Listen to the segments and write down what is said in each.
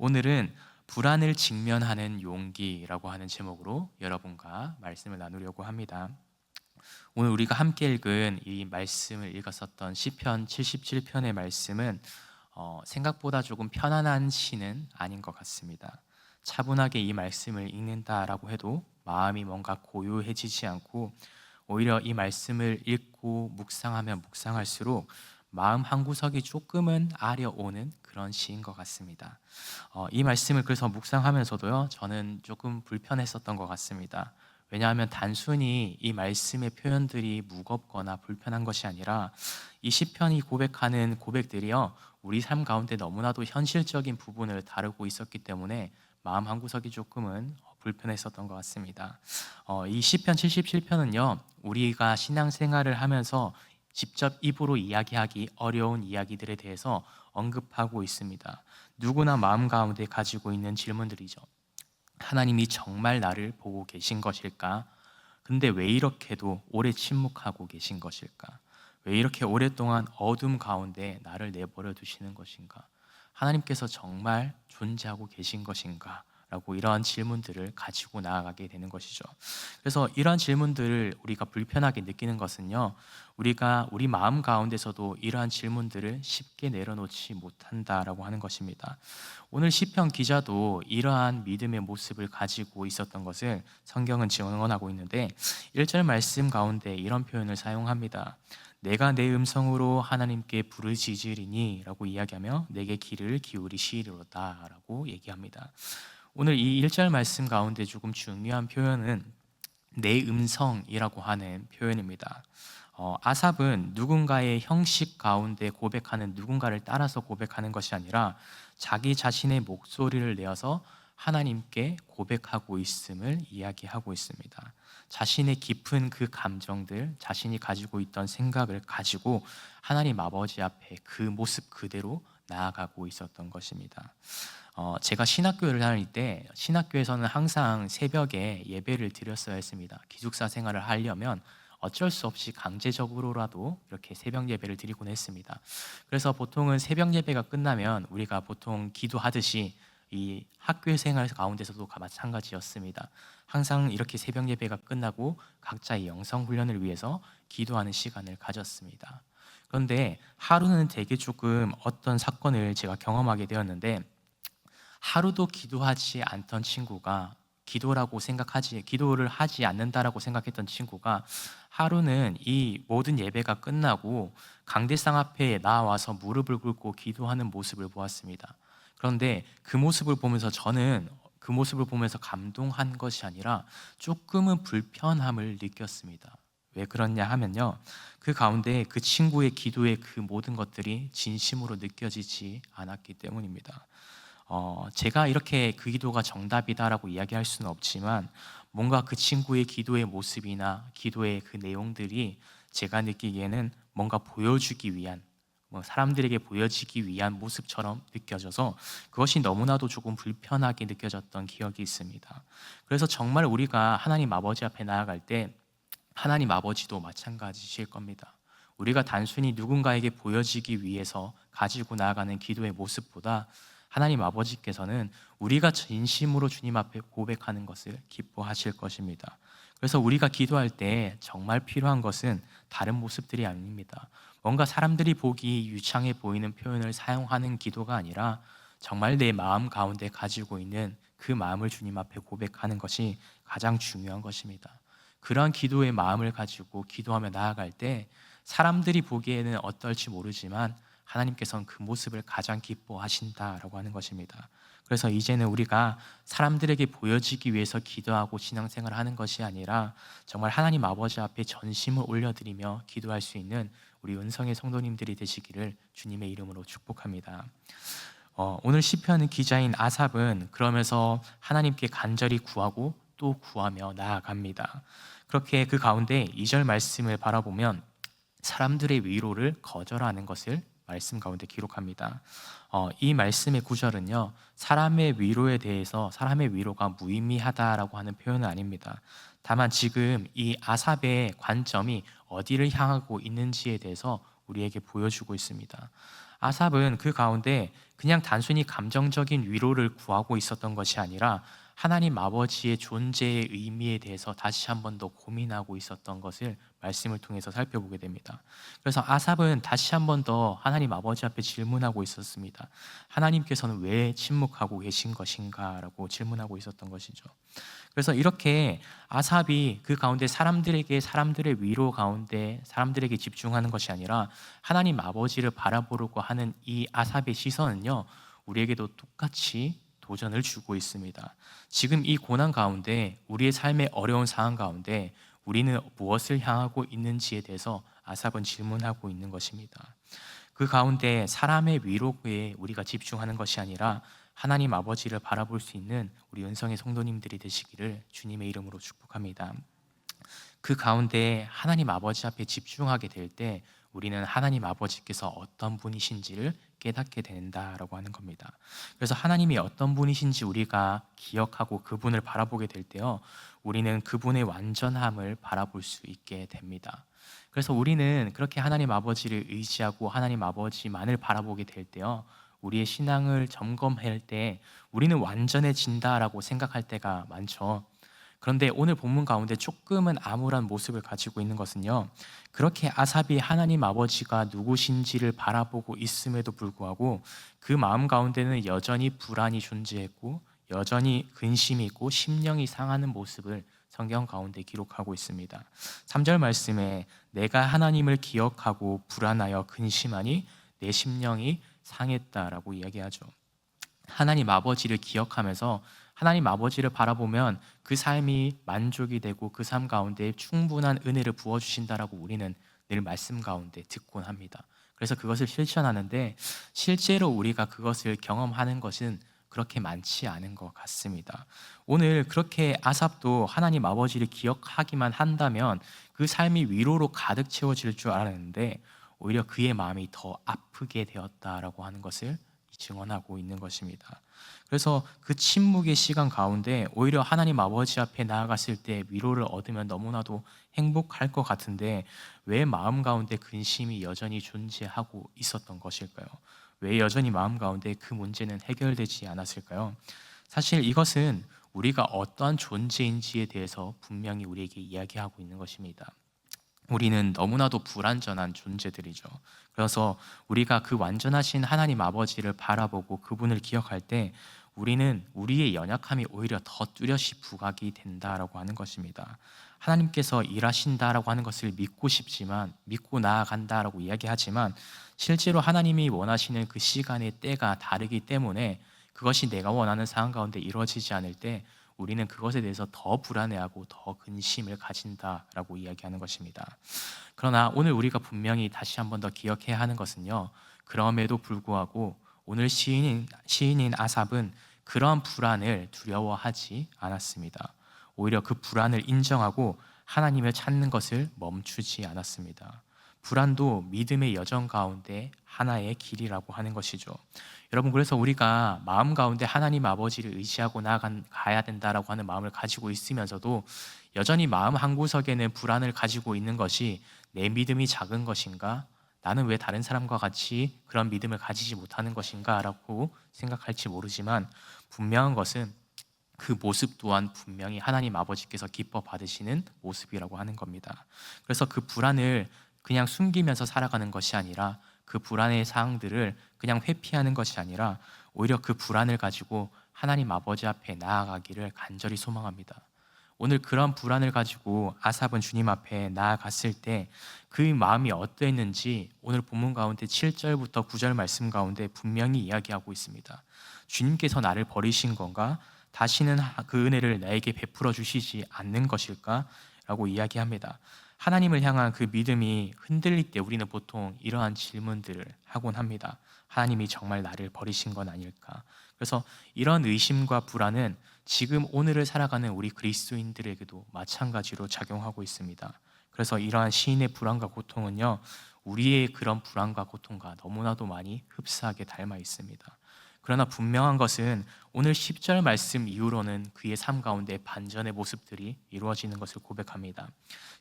오늘은 불안을 직면하는 용기라고 하는 제목으로 여러분과 말씀을 나누려고 합니다. 오늘 우리가 함께 읽은 이 말씀을 읽었었던 시편 77편의 말씀은 어, 생각보다 조금 편안한 시는 아닌 것 같습니다. 차분하게 이 말씀을 읽는다라고 해도 마음이 뭔가 고요해지지 않고 오히려 이 말씀을 읽고 묵상하면 묵상할수록 마음 한 구석이 조금은 아려오는 그런 시인 것 같습니다. 어, 이 말씀을 그래서 묵상하면서도요, 저는 조금 불편했었던 것 같습니다. 왜냐하면 단순히 이 말씀의 표현들이 무겁거나 불편한 것이 아니라 이 시편이 고백하는 고백들이요, 우리 삶 가운데 너무나도 현실적인 부분을 다루고 있었기 때문에 마음 한 구석이 조금은 불편했었던 것 같습니다. 어, 이 시편 77편은요, 우리가 신앙생활을 하면서 직접 입으로 이야기하기 어려운 이야기들에 대해서 언급하고 있습니다. 누구나 마음 가운데 가지고 있는 질문들이죠. 하나님이 정말 나를 보고 계신 것일까? 근데 왜 이렇게도 오래 침묵하고 계신 것일까? 왜 이렇게 오랫동안 어둠 가운데 나를 내버려 두시는 것인가? 하나님께서 정말 존재하고 계신 것인가? 라고 이러한 질문들을 가지고 나아가게 되는 것이죠. 그래서 이러한 질문들을 우리가 불편하게 느끼는 것은요, 우리가 우리 마음 가운데서도 이러한 질문들을 쉽게 내려놓지 못한다라고 하는 것입니다. 오늘 시편 기자도 이러한 믿음의 모습을 가지고 있었던 것을 성경은 증언하고 있는데 1절 말씀 가운데 이런 표현을 사용합니다. 내가 내 음성으로 하나님께 부르짖으리니라고 이야기하며 내게 귀를 기울이시리로다라고 얘기합니다. 오늘 이 1절 말씀 가운데 조금 중요한 표현은 내 음성이라고 하는 표현입니다. 어, 아삽은 누군가의 형식 가운데 고백하는 누군가를 따라서 고백하는 것이 아니라 자기 자신의 목소리를 내어서 하나님께 고백하고 있음을 이야기하고 있습니다. 자신의 깊은 그 감정들, 자신이 가지고 있던 생각을 가지고 하나님 아버지 앞에 그 모습 그대로 나아가고 있었던 것입니다. 어, 제가 신학교를 다닐 때 신학교에서는 항상 새벽에 예배를 드렸어야 했습니다. 기숙사 생활을 하려면 어쩔 수 없이 강제적으로라도 이렇게 새벽 예배를 드리곤 했습니다. 그래서 보통은 새벽 예배가 끝나면 우리가 보통 기도하듯이 이 학교 생활 가운데서도 마찬가지였습니다. 항상 이렇게 새벽 예배가 끝나고 각자의 영성 훈련을 위해서 기도하는 시간을 가졌습니다. 그런데 하루는 되게 조금 어떤 사건을 제가 경험하게 되었는데 하루도 기도하지 않던 친구가 기도라고 생각하지 기도를 하지 않는다라고 생각했던 친구가 하루는 이 모든 예배가 끝나고 강대상 앞에 나와서 무릎을 꿇고 기도하는 모습을 보았습니다. 그런데 그 모습을 보면서 저는 그 모습을 보면서 감동한 것이 아니라 조금은 불편함을 느꼈습니다. 왜 그렇냐 하면요. 그 가운데 그 친구의 기도의 그 모든 것들이 진심으로 느껴지지 않았기 때문입니다. 어, 제가 이렇게 그 기도가 정답이다라고 이야기할 수는 없지만 뭔가 그 친구의 기도의 모습이나 기도의 그 내용들이 제가 느끼기에는 뭔가 보여주기 위한 뭐 사람들에게 보여지기 위한 모습처럼 느껴져서 그것이 너무나도 조금 불편하게 느껴졌던 기억이 있습니다. 그래서 정말 우리가 하나님 아버지 앞에 나아갈 때 하나님 아버지도 마찬가지실 겁니다. 우리가 단순히 누군가에게 보여지기 위해서 가지고 나아가는 기도의 모습보다 하나님 아버지께서는 우리가 진심으로 주님 앞에 고백하는 것을 기뻐하실 것입니다. 그래서 우리가 기도할 때 정말 필요한 것은 다른 모습들이 아닙니다. 뭔가 사람들이 보기 유창해 보이는 표현을 사용하는 기도가 아니라 정말 내 마음 가운데 가지고 있는 그 마음을 주님 앞에 고백하는 것이 가장 중요한 것입니다. 그러한 기도의 마음을 가지고 기도하며 나아갈 때 사람들이 보기에는 어떨지 모르지만 하나님께서는 그 모습을 가장 기뻐하신다라고 하는 것입니다. 그래서 이제는 우리가 사람들에게 보여지기 위해서 기도하고 신앙생활을 하는 것이 아니라 정말 하나님 아버지 앞에 전심을 올려드리며 기도할 수 있는 우리 은성의 성도님들이 되시기를 주님의 이름으로 축복합니다. 어, 오늘 시편 기자인 아삽은 그러면서 하나님께 간절히 구하고 또 구하며 나아갑니다. 그렇게 그 가운데 2절 말씀을 바라보면 사람들의 위로를 거절하는 것을 말씀 가운데 기록합니다. 어, 이 말씀의 구절은요, 사람의 위로에 대해서 사람의 위로가 무의미하다라고 하는 표현은 아닙니다. 다만 지금 이 아삽의 관점이 어디를 향하고 있는지에 대해서 우리에게 보여주고 있습니다. 아삽은 그 가운데 그냥 단순히 감정적인 위로를 구하고 있었던 것이 아니라 하나님 아버지의 존재의 의미에 대해서 다시 한 번 더 고민하고 있었던 것을 말씀을 통해서 살펴보게 됩니다. 그래서 아삽은 다시 한 번 더 하나님 아버지 앞에 질문하고 있었습니다. 하나님께서는 왜 침묵하고 계신 것인가라고 질문하고 있었던 것이죠. 그래서 이렇게 아삽이 그 가운데 사람들에게 사람들의 위로 가운데 사람들에게 집중하는 것이 아니라 하나님 아버지를 바라보려고 하는 이 아삽의 시선은요, 우리에게도 똑같이 도전을 주고 있습니다. 지금 이 고난 가운데 우리의 삶의 어려운 상황 가운데 우리는 무엇을 향하고 있는지에 대해서 아삽은 질문하고 있는 것입니다. 그 가운데 사람의 위로에 우리가 집중하는 것이 아니라 하나님 아버지를 바라볼 수 있는 우리 은성의 성도님들이 되시기를 주님의 이름으로 축복합니다. 그 가운데 하나님 아버지 앞에 집중하게 될 때 우리는 하나님 아버지께서 어떤 분이신지를 깨닫게 된다라고 하는 겁니다. 그래서 하나님이 어떤 분이신지 우리가 기억하고 그분을 바라보게 될 때요, 우리는 그분의 완전함을 바라볼 수 있게 됩니다. 그래서 우리는 그렇게 하나님 아버지를 의지하고 하나님 아버지만을 바라보게 될 때요, 우리의 신앙을 점검할 때 우리는 완전해진다라고 생각할 때가 많죠. 그런데 오늘 본문 가운데 조금은 암울한 모습을 가지고 있는 것은요. 그렇게 아삽이 하나님 아버지가 누구신지를 바라보고 있음에도 불구하고 그 마음 가운데는 여전히 불안이 존재했고 여전히 근심이 있고 심령이 상하는 모습을 성경 가운데 기록하고 있습니다. 3절 말씀에 내가 하나님을 기억하고 불안하여 근심하니 내 심령이 상했다라고 이야기하죠. 하나님 아버지를 기억하면서 하나님 아버지를 바라보면 그 삶이 만족이 되고 그 삶 가운데 충분한 은혜를 부어 주신다라고 우리는 늘 말씀 가운데 듣곤 합니다. 그래서 그것을 실천하는데 실제로 우리가 그것을 경험하는 것은 그렇게 많지 않은 것 같습니다. 오늘 그렇게 아삽도 하나님 아버지를 기억하기만 한다면 그 삶이 위로로 가득 채워질 줄 알았는데 오히려 그의 마음이 더 아프게 되었다라고 하는 것을 증언하고 있는 것입니다. 그래서 그 침묵의 시간 가운데 오히려 하나님 아버지 앞에 나아갔을 때 위로를 얻으면 너무나도 행복할 것 같은데 왜 마음 가운데 근심이 여전히 존재하고 있었던 것일까요? 왜 여전히 마음 가운데 그 문제는 해결되지 않았을까요? 사실 이것은 우리가 어떠한 존재인지에 대해서 분명히 우리에게 이야기하고 있는 것입니다. 우리는 너무나도 불완전한 존재들이죠. 그래서 우리가 그 완전하신 하나님 아버지를 바라보고 그분을 기억할 때 우리는 우리의 연약함이 오히려 더 뚜렷이 부각이 된다라고 하는 것입니다. 하나님께서 일하신다라고 하는 것을 믿고 싶지만 믿고 나아간다라고 이야기하지만 실제로 하나님이 원하시는 그 시간의 때가 다르기 때문에 그것이 내가 원하는 상황 가운데 이루어지지 않을 때 우리는 그것에 대해서 더 불안해하고 더 근심을 가진다라고 이야기하는 것입니다. 그러나 오늘 우리가 분명히 다시 한 번 더 기억해야 하는 것은요. 그럼에도 불구하고 오늘 시인인 시인인 아삽은 그러한 불안을 두려워하지 않았습니다. 오히려 그 불안을 인정하고 하나님을 찾는 것을 멈추지 않았습니다. 불안도 믿음의 여정 가운데 하나의 길이라고 하는 것이죠. 여러분 그래서 우리가 마음 가운데 하나님 아버지를 의지하고 나아가야 된다라고 하는 마음을 가지고 있으면서도 여전히 마음 한 구석에는 불안을 가지고 있는 것이 내 믿음이 작은 것인가? 나는 왜 다른 사람과 같이 그런 믿음을 가지지 못하는 것인가라고 생각할지 모르지만 분명한 것은 그 모습 또한 분명히 하나님 아버지께서 기뻐 받으시는 모습이라고 하는 겁니다. 그래서 그 불안을 그냥 숨기면서 살아가는 것이 아니라 그 불안의 사항들을 그냥 회피하는 것이 아니라 오히려 그 불안을 가지고 하나님 아버지 앞에 나아가기를 간절히 소망합니다. 오늘 그런 불안을 가지고 아삽은 주님 앞에 나아갔을 때 그 마음이 어떠했는지 오늘 본문 가운데 7절부터 9절 말씀 가운데 분명히 이야기하고 있습니다. 주님께서 나를 버리신 건가? 다시는 그 은혜를 나에게 베풀어 주시지 않는 것일까? 라고 이야기합니다. 하나님을 향한 그 믿음이 흔들릴 때 우리는 보통 이러한 질문들을 하곤 합니다. 하나님이 정말 나를 버리신 건 아닐까? 그래서 이런 의심과 불안은 지금 오늘을 살아가는 우리 그리스도인들에게도 마찬가지로 작용하고 있습니다. 그래서 이러한 시인의 불안과 고통은요, 우리의 그런 불안과 고통과 너무나도 많이 흡사하게 닮아 있습니다. 그러나 분명한 것은 오늘 10절 말씀 이후로는 그의 삶 가운데 반전의 모습들이 이루어지는 것을 고백합니다.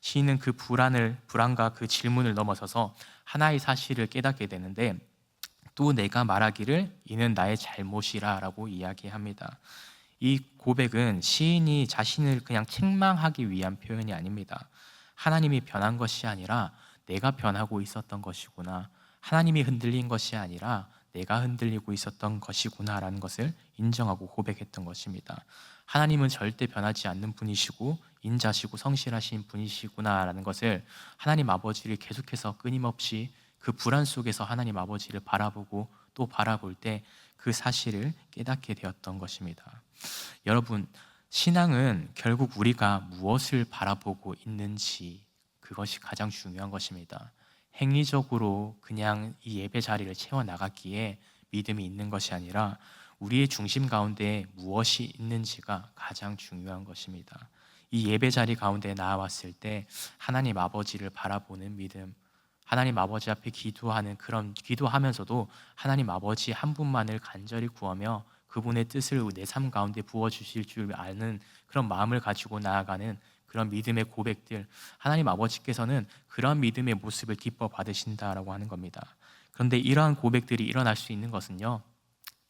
시인은 그 불안을 불안과 그 질문을 넘어서서 하나의 사실을 깨닫게 되는데 또 내가 말하기를 이는 나의 잘못이라라고 이야기합니다. 이 고백은 시인이 자신을 그냥 책망하기 위한 표현이 아닙니다. 하나님이 변한 것이 아니라 내가 변하고 있었던 것이구나. 하나님이 흔들린 것이 아니라 내가 흔들리고 있었던 것이구나라는 것을 인정하고 고백했던 것입니다. 하나님은 절대 변하지 않는 분이시고 인자시고 성실하신 분이시구나라는 것을 하나님 아버지를 계속해서 끊임없이 그 불안 속에서 하나님 아버지를 바라보고 또 바라볼 때 그 사실을 깨닫게 되었던 것입니다. 여러분, 신앙은 결국 우리가 무엇을 바라보고 있는지 그것이 가장 중요한 것입니다. 행위적으로 그냥 이 예배 자리를 채워 나갔기에 믿음이 있는 것이 아니라 우리의 중심 가운데 무엇이 있는지가 가장 중요한 것입니다. 이 예배 자리 가운데 나왔을 때 하나님 아버지를 바라보는 믿음, 하나님 아버지 앞에 기도하는 그런 기도하면서도 하나님 아버지 한 분만을 간절히 구하며 그분의 뜻을 내 삶 가운데 부어 주실 줄 아는 그런 마음을 가지고 나아가는 그런 믿음의 고백들 하나님 아버지께서는 그런 믿음의 모습을 기뻐 받으신다라고 하는 겁니다. 그런데 이러한 고백들이 일어날 수 있는 것은요.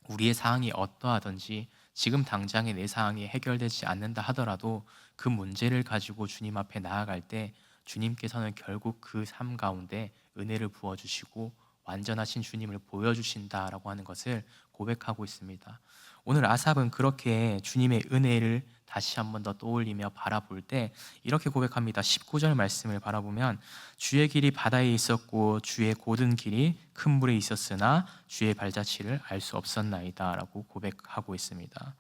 우리의 상황이 어떠하든지 지금 당장에 내 상황이 해결되지 않는다 하더라도 그 문제를 가지고 주님 앞에 나아갈 때 주님께서는 결국 그 삶 가운데 은혜를 부어 주시고 완전하신 주님을 보여 주신다라고 하는 것을 고백하고 있습니다. 오늘 아삽은 그렇게 주님의 은혜를 다시 한 번 더 떠올리며 바라볼 때 이렇게 고백합니다. 19절 말씀을 바라보면 주의 길이 바다에 있었고 주의 고든 길이 큰 물에 있었으나 주의 발자취를 알 수 없었나이다라고 고백하고 있습니다.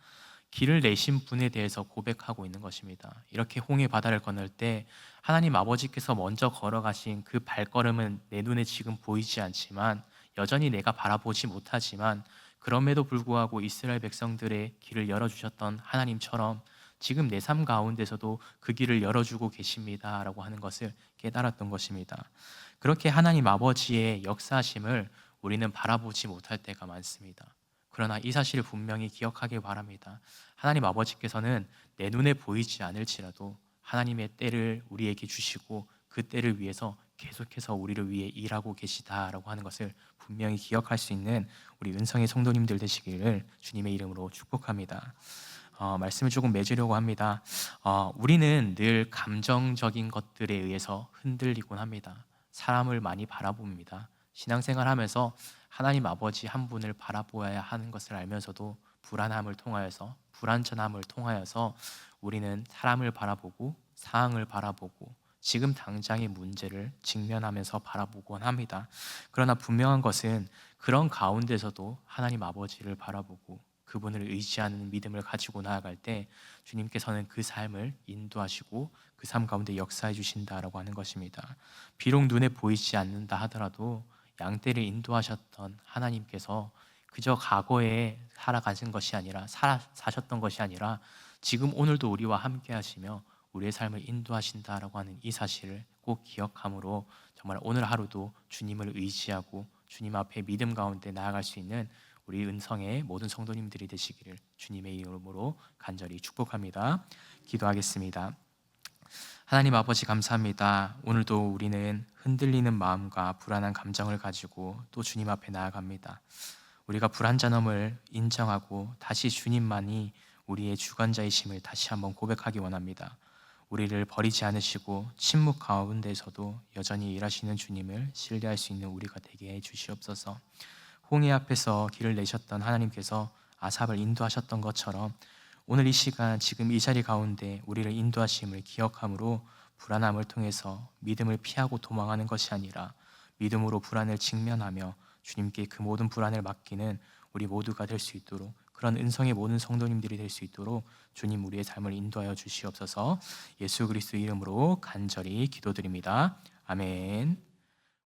길을 내신 분에 대해서 고백하고 있는 것입니다. 이렇게 홍해 바다를 건널 때 하나님 아버지께서 먼저 걸어가신 그 발걸음은 내 눈에 지금 보이지 않지만 여전히 내가 바라보지 못하지만 그럼에도 불구하고 이스라엘 백성들의 길을 열어주셨던 하나님처럼 지금 내 삶 가운데서도 그 길을 열어주고 계십니다 라고 하는 것을 깨달았던 것입니다. 그렇게 하나님 아버지의 역사심을 우리는 바라보지 못할 때가 많습니다. 그러나 이 사실을 분명히 기억하길 바랍니다. 하나님 아버지께서는 내 눈에 보이지 않을지라도 하나님의 때를 우리에게 주시고 그 때를 위해서 계속해서 우리를 위해 일하고 계시다라고 하는 것을 분명히 기억할 수 있는 우리 은성의 성도님들 되시기를 주님의 이름으로 축복합니다. 어, 말씀을 조금 맺으려고 합니다. 어, 우리는 늘 감정적인 것들에 의해서 흔들리곤 합니다. 사람을 많이 바라봅니다. 신앙생활 하면서 하나님 아버지 한 분을 바라보아야 하는 것을 알면서도 불안함을 통하여서 불안전함을 통하여서 우리는 사람을 바라보고 상황을 바라보고 지금 당장의 문제를 직면하면서 바라보곤 합니다. 그러나 분명한 것은 그런 가운데서도 하나님 아버지를 바라보고 그분을 의지하는 믿음을 가지고 나아갈 때 주님께서는 그 삶을 인도하시고 그 삶 가운데 역사해 주신다라고 하는 것입니다. 비록 눈에 보이지 않는다 하더라도 양떼를 인도하셨던 하나님께서 그저 과거에 살아가신 것이 아니라 살아, 사셨던 것이 아니라 지금 오늘도 우리와 함께 하시며 우리의 삶을 인도하신다라고 하는 이 사실을 꼭 기억함으로 정말 오늘 하루도 주님을 의지하고 주님 앞에 믿음 가운데 나아갈 수 있는 우리 은성의 모든 성도님들이 되시기를 주님의 이름으로 간절히 축복합니다. 기도하겠습니다. 하나님 아버지 감사합니다. 오늘도 우리는 흔들리는 마음과 불안한 감정을 가지고 또 주님 앞에 나아갑니다. 우리가 불안전함을 인정하고 다시 주님만이 우리의 주관자이심을 다시 한번 고백하기 원합니다. 우리를 버리지 않으시고 침묵 가운데서도 여전히 일하시는 주님을 신뢰할 수 있는 우리가 되게 해 주시옵소서. 홍해 앞에서 길을 내셨던 하나님께서 아삽을 인도하셨던 것처럼 오늘 이 시간 지금 이 자리 가운데 우리를 인도하심을 기억함으로 불안함을 통해서 믿음을 피하고 도망하는 것이 아니라 믿음으로 불안을 직면하며 주님께 그 모든 불안을 맡기는 우리 모두가 될 수 있도록 그런 은성의 모든 성도님들이 될 수 있도록 주님 우리의 삶을 인도하여 주시옵소서 예수 그리스도 이름으로 간절히 기도드립니다. 아멘.